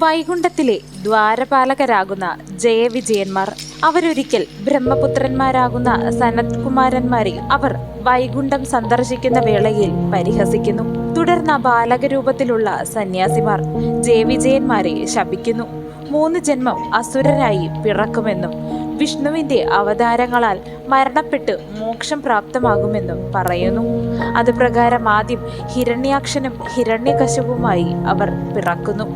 വൈകുണ്ഠത്തിലെ ദ്വാരപാലകരാകുന്ന ജയവിജയന്മാർ അവരൊരിക്കൽ ബ്രഹ്മപുത്രന്മാരാകുന്ന സനത്കുമാരന്മാരെ അവർ വൈകുണ്ഠം സന്ദർശിക്കുന്ന വേളയിൽ പരിഹസിക്കുന്നു. തുടർന്ന് ബാലകരൂപത്തിലുള്ള സന്യാസിമാർ ജയവിജയന്മാരെ ശപിക്കുന്നു. മൂന്ന് ജന്മം അസുരരായി പിറക്കുമെന്നും വിഷ്ണുവിന്റെ അവതാരങ്ങളാൽ മരണപ്പെട്ട് മോക്ഷം പ്രാപ്തമാകുമെന്നും പറയുന്നു. അത് പ്രകാരം ആദ്യം ഹിരണ്യാക്ഷനും ഹിരണ്യകശുവുമായി അവർ പിറക്കുന്നു.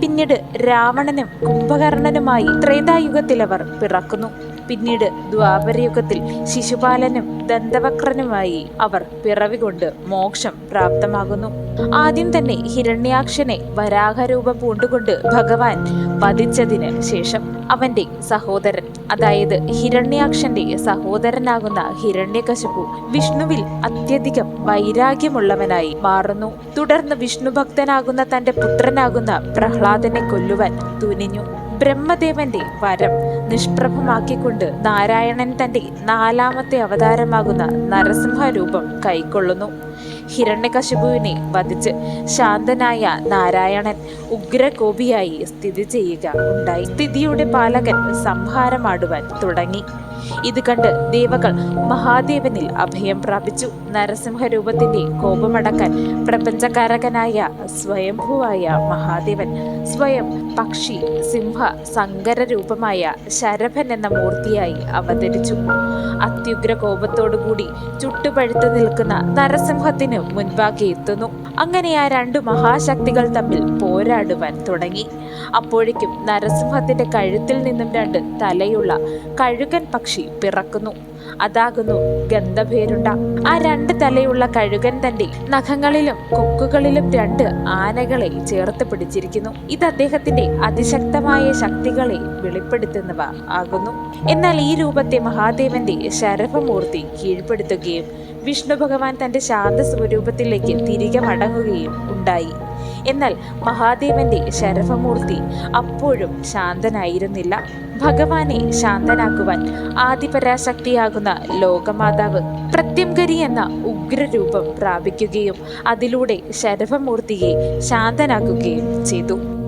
പിന്നീട് രാവണനും കുംഭകർണനുമായി ത്രേതായുഗത്തിൽ അവർ പിറക്കുന്നു. പിന്നീട് ദ്വാപരയുഗത്തിൽ ശിശുപാലനും ദന്തവക്രനുമായി അവർ പിറവികൊണ്ട് മോക്ഷം പ്രാപ്തമാകുന്നു. ആദ്യം തന്നെ ഹിരണ്യാക്ഷനെ വരാഹരൂപം പൂണ്ടുകൊണ്ട് ഭഗവാൻ വധിച്ചതിന് ശേഷം അവന്റെ സഹോദരൻ അതായത് ഹിരണ്യാക്ഷന്റെ സഹോദരനാകുന്ന ഹിരണ്യകശപു വിഷ്ണുവിൽ അത്യധികം വൈരാഗ്യമുള്ളവനായി മാറുന്നു. തുടർന്ന് വിഷ്ണുഭക്തനാകുന്ന തന്റെ പുത്രനാകുന്ന പ്രഹ്ലാദനെ കൊല്ലുവാൻ തുനിഞ്ഞു. ബ്രഹ്മദേവന്റെ വരം നിഷ്പ്രഭമാക്കിക്കൊണ്ട് നാരായണൻ തന്റെ നാലാമത്തെ അവതാരമാകുന്ന നരസിംഹ രൂപം കൈക്കൊള്ളുന്നു. ഹിരണ്യകശിപുവിനെ വധിച്ച് ശാന്തനായ നാരായണൻ ഉഗ്രകോപിയായി സ്ഥിതി ചെയ്യുക ഉണ്ടായി. സ്ഥിതിയുടെ പാലകൻ സംഹാരമാടുവാൻ തുടങ്ങി. ഇത് കണ്ട് ദേവകൾ മഹാദേവനിൽ അഭയം പ്രാപിച്ചു. നരസിംഹ രൂപത്തിന്റെ കോപമടക്കാൻ പ്രപഞ്ചകാരകനായ സ്വയംഭുവായ മഹാദേവൻ സ്വയം പക്ഷി സിംഹ സങ്കര രൂപമായ ശരഭൻ എന്ന മൂർത്തിയായി അവതരിച്ചു. അത്യുഗ്ര കോപത്തോടുകൂടി ചുട്ടുപഴുത്തു നിൽക്കുന്ന നരസിംഹത്തിന് മുൻപാകെ എത്തുന്നു. അങ്ങനെ ആ രണ്ട് മഹാശക്തികൾ തമ്മിൽ പോരാടുവാൻ തുടങ്ങി. അപ്പോഴേക്കും നരസിംഹത്തിന്റെ കഴുത്തിൽ നിന്നും രണ്ട് തലയുള്ള കഴുകൻ പക്ഷി പിറക്കുന്നു. അതാകുന്നു ഗന്ധഭേരുണ്ട. ആ രണ്ട് തലയുള്ള കഴുകൻ തന്റെ നഖങ്ങളിലും കൊക്കുകളിലും രണ്ട് ആനകളെ ചേർത്ത് പിടിച്ചിരിക്കുന്നു. ഇത് അദ്ദേഹത്തിന്റെ അതിശക്തമായ ശക്തികളെ വെളിപ്പെടുത്തുന്നവ ആകുന്നു. എന്നാൽ ഈ രൂപത്തെ മഹാദേവന്റെ ശരഭമൂർത്തി കീഴ്പ്പെടുത്തുകയും വിഷ്ണു ഭഗവാൻ തന്റെ ശാന്ത സ്വരൂപത്തിലേക്ക് തിരികെ മടങ്ങുകയും ഉണ്ടായി. എന്നാൽ മഹാദേവന്റെ ശരഭമൂർത്തി അപ്പോഴും ശാന്തനായിരുന്നില്ല. ഭഗവാനെ ശാന്തനാക്കുവാൻ ആദിപരാശക്തിയാകുന്ന ലോകമാതാവ് പ്രത്യംകരി എന്ന ഉഗ്രരൂപം പ്രാപിക്കുകയും അതിലൂടെ ശരഭമൂർത്തിയെ ശാന്തനാക്കുകയും ചെയ്തു.